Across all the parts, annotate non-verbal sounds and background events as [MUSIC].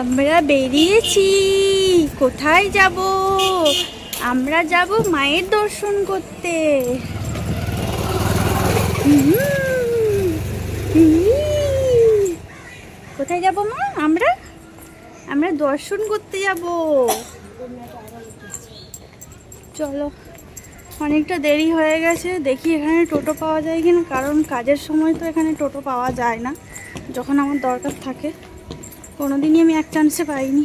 আমরা বেরিয়েছি। কোথায় যাব? আমরা যাব মায়ের দর্শন করতে। কোথায় যাব মা আমরা? আমরা দর্শন করতে যাব। চলো, অনেকটা দেরি হয়ে গেছে। দেখি এখানে টোটো পাওয়া যায় কিনা, কারণ কাজের সময় তো এখানে টোটো পাওয়া যায় না, যখন আমার দরকার থাকে। কোনোদিনই আমি এক চান্সে পাইনি।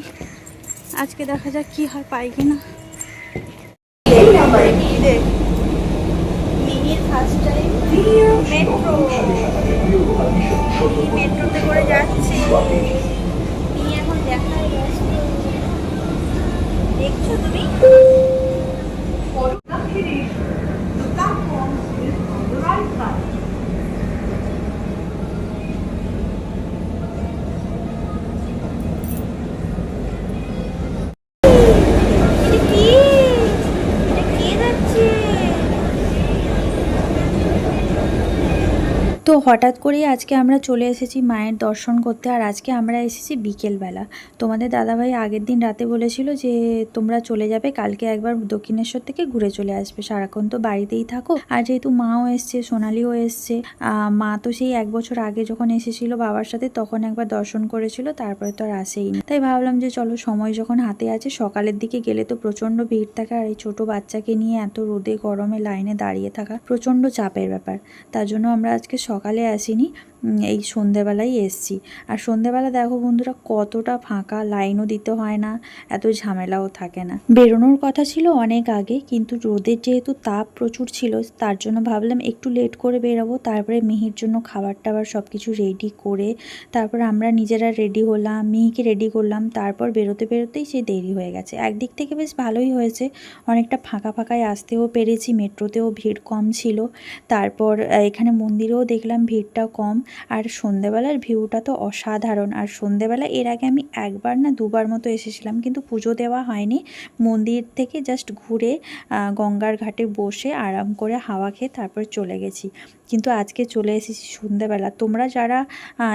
আজকে দেখা যাক কি হয় পাই কিনা। মেট্রো মেট্রোতে করে যাচ্ছি। এখন দেখছ তুমি? হঠাৎ করেই আজকে আমরা চলে এসেছি মায়ের দর্শন করতে, আর আজকে আমরা এসেছি বিকেলবেলা। তোমাদের দাদাভাই আগের দিন রাতে বলেছিল যে, তোমরা চলে যাবে, কালকে একবার দক্ষিণেশ্বর থেকে ঘুরে চলে আসবে। সারাক্ষণ তো বাড়িতেই থাকো। আর যেহেতু মাও এসছে, সোনালিও এসছে মা তো সেই এক বছর আগে যখন এসেছিল বাবার সাথে, তখন একবার দর্শন করেছিল, তারপরে তো আর আসেইনি। তাই ভাবলাম যে, চলো, সময় যখন হাতে আছে, সকালের দিকে গেলে তো প্রচণ্ড ভিড় থাকে, আর এই ছোট বাচ্চাকে নিয়ে এত রোদে, গরমে লাইনে দাঁড়িয়ে থাকা প্রচণ্ড চাপের ব্যাপার। তার জন্য আমরা আজকে সকালে আসিনি উম, এই সন্ধেবেলায় এসছি। আর সন্ধেবেলা দেখো বন্ধুরা কতটা ফাঁকা লাইনও দিতে হয় না এত ঝামেলাও থাকে না। বেরোনোর কথা ছিল অনেক আগে কিন্তু রোদের যেহেতু তাপ প্রচুর ছিল তার জন্য ভাবলাম একটু লেট করে বেরোবো তারপরে মিহির জন্য খাবার টাবার সব কিছু রেডি করে তারপর আমরা নিজেরা রেডি হলাম মিহিকে রেডি করলাম তারপর বেরোতে বেরোতেই সে দেরি হয়ে গেছে। একদিক থেকে বেশ ভালোই হয়েছে অনেকটা ফাঁকা ফাঁকায় আসতেও পেরেছি মেট্রোতেও ভিড় কম ছিল তারপর এখানে মন্দিরেও দেখলাম ভিড়টা কম। আর সন্ধেবেলার ভিউটা তো অসাধারণ। আর সন্ধেবেলা এর আগে আমি একবার না দুবার মতো এসেছিলাম, কিন্তু পুজো দেওয়া হয়নি। মন্দির থেকে জাস্ট ঘুরে গঙ্গার ঘাটে বসে আরাম করে হাওয়া খেয়ে তারপর চলে গেছি। কিন্তু আজকে চলে এসেছি সন্ধেবেলা। তোমরা যারা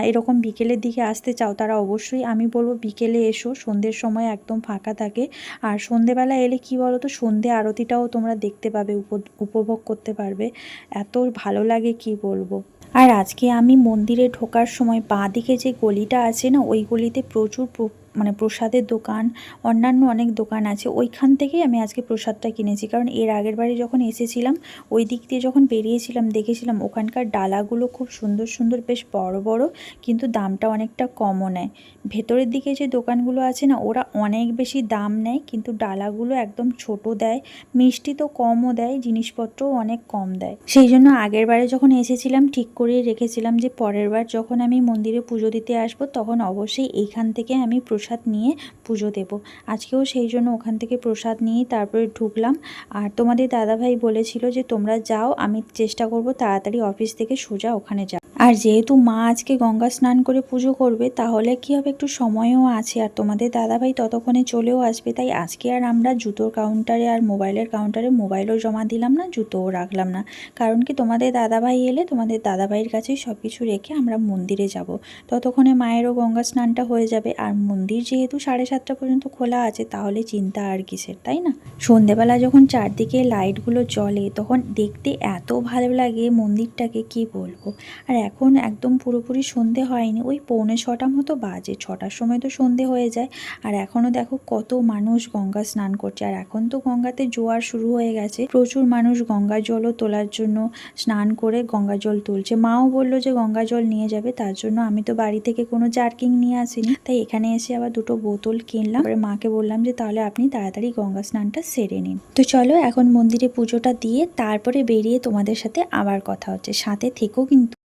এরকম বিকেলের দিকে আসতে চাও, তারা অবশ্যই আমি বলব বিকেলে এসো। সন্ধ্যের সময় একদম ফাঁকা থাকে। আর সন্ধেবেলা এলে কি বলো তো সন্ধে আরতিটাও তোমরা দেখতে পাবে উপ- উপভোগ করতে পারবে। এত ভালো লাগে কি বলব? আর আজকে আমি মন্দিরে ঢোকার সময় বাঁ দিকে যে গলিটা আছে না, ওই গলিতে প্রচুর প্র- মানে প্রসাদের দোকান, অন্যান্য অনেক দোকান আছে, ওইখান থেকেই আমি আজকে প্রসাদটা কিনেছি। কারণ এর আগের বারে যখন এসেছিলাম, ওই দিক দিয়ে যখন বেরিয়েছিলাম, দেখেছিলাম ওখানকার ডালাগুলো খুব সুন্দর সুন্দর, বেশ বড় বড়, কিন্তু দামটা অনেকটা কমও নেয়। ভেতরের দিকে যে দোকানগুলো আছে না, ওরা অনেক বেশি দাম নেয়, কিন্তু ডালাগুলো একদম ছোট দেয়, মিষ্টি তো কমও দেয়, জিনিসপত্রও অনেক কম দেয়। সেই জন্য আগের বারে যখন এসেছিলাম, ঠিক করেই রেখেছিলাম যে পরের বার যখন আমি মন্দিরে পুজো দিতে আসব, তখন অবশ্যই এইখান থেকে আমি প্রসাদ নিয়ে পুজো দেব। আজকেও সেই জন্য ওখান থেকে প্রসাদ নিয়ে তারপরে ঢুকলাম। আর তোমাদের দাদাভাই বলেছিল যে তোমরা যাও, আমি চেষ্টা করব তাড়াতাড়ি অফিস থেকে সোজা ওখানে যাও আর যেহেতু মা আজকে গঙ্গা স্নান করে পুজো করবে, তাহলে কি হবে? একটু সময়ও আছে। আর তোমাদের দাদাভাই ততক্ষণে চলেও আসবে, তাই আজকে আর আমরা জুতোর কাউন্টারে আর মোবাইলের কাউন্টারে মোবাইলও জমা দিলাম না, জুতোও রাখলাম না। কারণ কি, তোমাদের দাদাভাই এলে তোমাদের দাদাভাইয়ের কাছেই সব কিছু রেখে আমরা মন্দিরে যাব। ততক্ষণে মায়েরও গঙ্গা স্নানটা হয়ে যাবে। আর মন্দির যেহেতু সাড়ে সাতটা পর্যন্ত খোলা আছে, তাহলে চিন্তা আর কিসের, তাই না? সন্ধেবেলা যখন চারদিকে লাইটগুলো জ্বলে, তখন দেখতে এত ভালো লাগে মন্দিরটাকে, কি বলব? আর এখন একদম পুরোপুরি সন্ধে হয়নি। ওই পৌনে ছটা মতো বাজে। ছটার সময় তো সন্ধে হয়ে যায়। আর এখনও দেখো কত মানুষ গঙ্গা স্নান করছে। আর এখন তো গঙ্গাতে জোয়ার শুরু হয়ে গেছে। প্রচুর মানুষ গঙ্গা জলও তোলার জন্য স্নান করে গঙ্গা জল তুলছে। মাও বলল যে গঙ্গা জল নিয়ে যাবে। তার জন্য আমি তো বাড়ি থেকে কোনো জার্কিং নিয়ে আসিনি। তাই এখানে এসে আবার দুটো বোতল কিনলাম। তারপরে মাকে বললাম যে তাহলে আপনি তাড়াতাড়ি গঙ্গা স্নানটা সেরে নিন। তো চলো এখন মন্দিরে পুজোটা দিয়ে তারপরে বেরিয়ে তোমাদের সাথে আবার কথা হচ্ছে। সাথে থেকেও কিন্তু।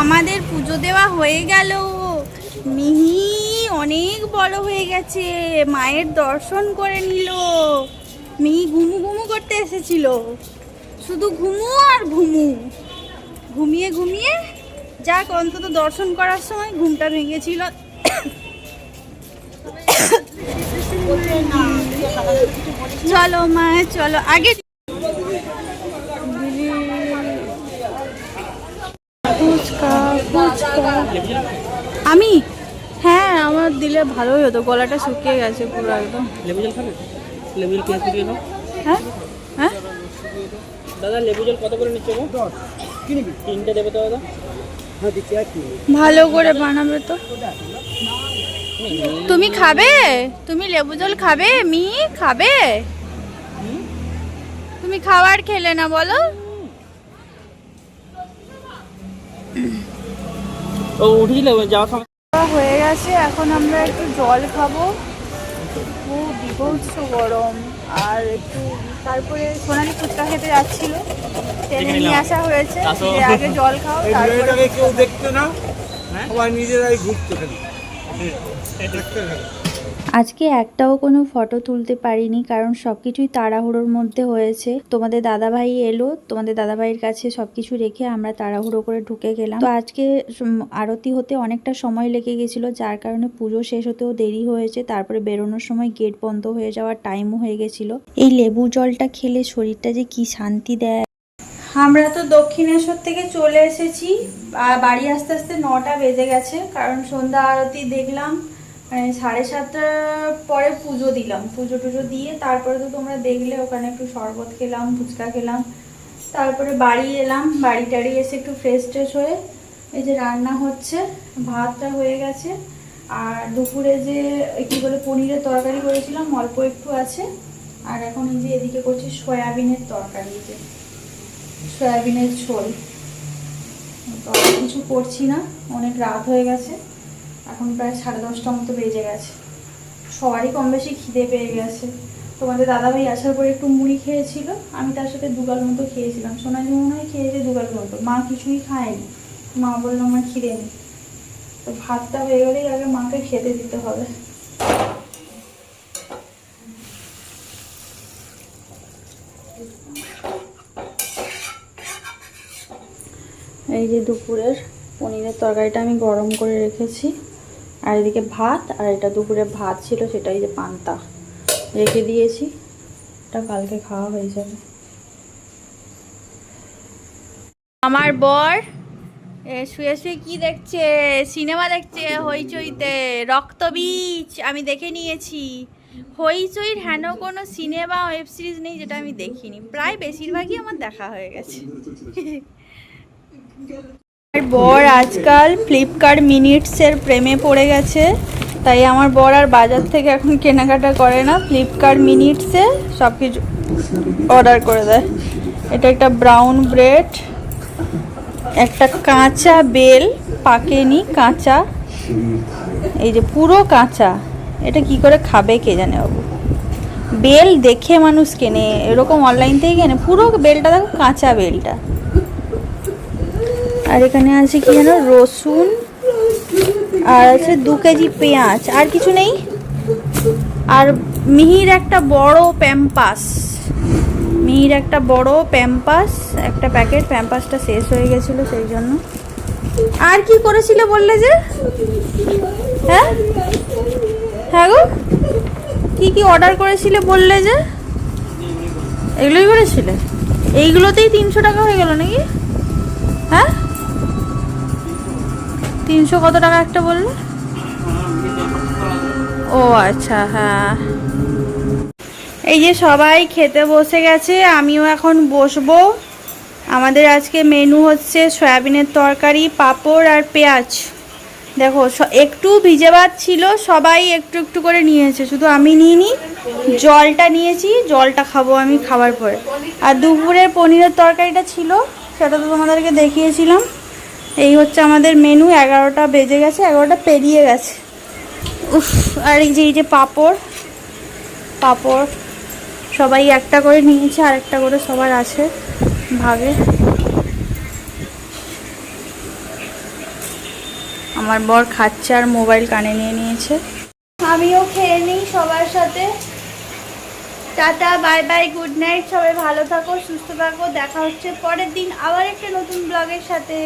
আমাদের পুজো দেওয়া হয়ে গেল। মিহি অনেক বড় হয়ে গেছে, মায়ের দর্শন করে নিল। মিহি ঘুমু ঘুমু করতে এসেছিল। শুধু ঘুমু আর ঘুমু। ঘুমিয়ে ঘুমিয়ে যাক, অন্তত দর্শন করার সময় ঘুমটা ভেঙেছিল। [COUGHS] চলো মা, চলো, আগে ফুচকা ফুচকা আমি? হ্যাঁ আমার দিলে ভালোই হতো গলাটা শুকিয়ে গেছে পুরো একদম। লেবু জল খাবে? লেবু জল পেঁয়াজ কুচিয়ে দাও হ্যাঁ? হ্যাঁ? দাদা লেবু জল কত করে নিচ্ছে গো? তিনটে দেবে তো দাদা। ভালো করে বানাবে তো। তুমি খাবে? তুমি লেবু জল খাবে? মি খাবে? তুমি খাবার খেলে না বলো। ও উঠেছিল যাওয়ার সময়। হয়ে গেছে এখন আমরা একটু জল খাব। খুব বিভৎস গরম। আর একটু তারপরে সোনালি ফুচকা খেতে যাচ্ছিল। ট্রেনে নিয়ে আসা হয়েছে। আগে জল খাও তারপরে কেউ দেখতো না সবাই নিজেরাই ঘুরতো খালি দেখতে খালি। আজকে একটাও কোনো ফটো তুলতে পারিনি, কারণ সব কিছুই তাড়াহুড়োর মধ্যে হয়েছে। তোমাদের দাদাভাই এলো, তোমাদের দাদাভাইয়ের কাছে সবকিছু রেখে আমরা তাড়াহুড়ো করে ঢুকে গেলাম। তো আজকে আরতি হতে অনেকটা সময় লেগে গেছিল, যার কারণে পুজো শেষ হতেও দেরি হয়েছে। তারপরে বেরোনোর সময় গেট বন্ধ হয়ে যাওয়ার টাইমও হয়ে গেছিল। এই লেবু জলটা খেলে শরীরটা যে কি শান্তি দেয়। আমরা তো দক্ষিণেশ্বর থেকে চলে এসেছি। বাড়ি আস্তে আস্তে নটা বেজে গেছে, কারণ সন্ধ্যা আরতি দেখলাম। সাড়ে সাতটার পরে পুজো দিলাম। পুজো টুজো দিয়ে তারপরে তো তোমরা দেখলে, ওখানে একটু শরবত খেলাম, ফুচকা খেলাম। তারপরে বাড়ি এলাম, বাড়ি টাড়ি এসে একটু ফ্রেশ ট্রেশ হয়ে এই যে রান্না হচ্ছে, ভাতটা হয়ে গেছে। আর দুপুরে যে কী বলে, পনিরের তরকারি করেছিলাম, অল্প একটু আছে। আর এখন এই যে এদিকে করছি সয়াবিনের তরকারি যে সয়াবিনের ঝোল। তো কিছু করছি না, অনেক রাত হয়ে গেছে। এখন প্রায় সাড়ে দশটা মতো বেজে গেছে। সবারই কম বেশি খিদে পেয়ে গেছে। তোমাদের দাদাভাই আসার পরে একটু মুড়ি খেয়েছিল, আমি তার সাথে দুগাল মতো খেয়েছিলাম। সোনালি মনে হয় খেয়েছে দুগাল মতো। মা কিছুই খায়নি। মা বলল, আমার খিদে নেই। তো ভাতটা হয়ে গেলেই আগে মাকে খেতে দিতে হবে। এই যে দুপুরের পনিরের তরকারিটা আমি গরম করে রেখেছি। আর এদিকে ভাত, আর এটা দুপুরে ভাত ছিল, সেটা এই যে পান্তা। রেখে দিয়েছি। এটা কালকে খাওয়া হয়ে যাবে। আমার বর শুয়ে শুয়ে কি দেখছে? সিনেমা দেখছে হইচইতে। রক্তবীজ আমি দেখে নিয়েছি। হইচইর হেন কোনো সিনেমা, ওয়েব সিরিজ নেই যেটা আমি দেখিনি। প্রায় বেশিরভাগই আমার দেখা হয়ে গেছে। [LAUGHS] বর আজকাল ফ্লিপকার্ট মিনিটসের প্রেমে পড়ে গেছে। তাই আমার বর আর বাজার থেকে এখন কেনাকাটা করে না। ফ্লিপকার্ট মিনিটসে সব কিছু অর্ডার করে দেয়। এটা একটা ব্রাউন ব্রেড একটা কাঁচা বেল, পাকেনি, কাঁচা। এই যে পুরো কাঁচা। এটা কি করে খাবে কে জানে বাবু? বেল দেখে মানুষ কেনে। এরকম অনলাইন থেকে কেনে। পুরো বেলটা দেখো, কাঁচা বেলটা। আর এখানে আছে কি যেন, রসুন, আর আছে দু কেজি পেঁয়াজ, আর কিছু নেই? আর মিহির একটা বড় প্যাম্পাস, মিহির একটা বড় প্যাম্পাস, একটা প্যাকেট, প্যাম্পাসটা শেষ হয়ে গেছিল সেই জন্য। আর কি করেছিলে বললে যে? হ্যাঁ? হ্যাঁ গো? কি কি অর্ডার করেছিলে বললে যে? এগুলোই করেছিলে? এইগুলোতেই তিনশো টাকা হয়ে গেল নাকি? হ্যাঁ? তিনশো কত টাকা একটা বললে? ও আচ্ছা হ্যাঁ। এই যে সবাই খেতে বসে গেছে, আমিও এখন বসবো। আমাদের আজকে মেনু হচ্ছে সয়াবিনের তরকারি, পাঁপড় আর পেঁয়াজ। দেখো একটু ভিজে ভাত ছিল, সবাই একটু একটু করে নিয়েছে। শুধু আমি নিইনি, জলটা নিয়েছি, জলটা খাব আমি খাবার পরে। আর দুপুরের পনিরের তরকারিটা ছিল, সেটা তো তোমাদেরকে দেখিয়েছিলাম। এই হচ্ছে আমাদের মেনু এগারোটা বেজে গেছে, এগারোটা পেরিয়ে গেছে। উফ, আর এই যে এই যে পাঁপড় পাঁপড়, সবাই একটা করে নিয়েছে, আর একটা করে সবার আছে, ভাগে। আমার বর খাচ্ছে আর মোবাইল কানে নিয়ে নিয়েছে। আমিও খেয়ে নিই সবার সাথে। Tata, bye bye, good night, সবাই ভালো থাকো, সুস্থ থাকো, দেখা হচ্ছে পরের দিন আবার একটা নতুন ব্লগের সাথে।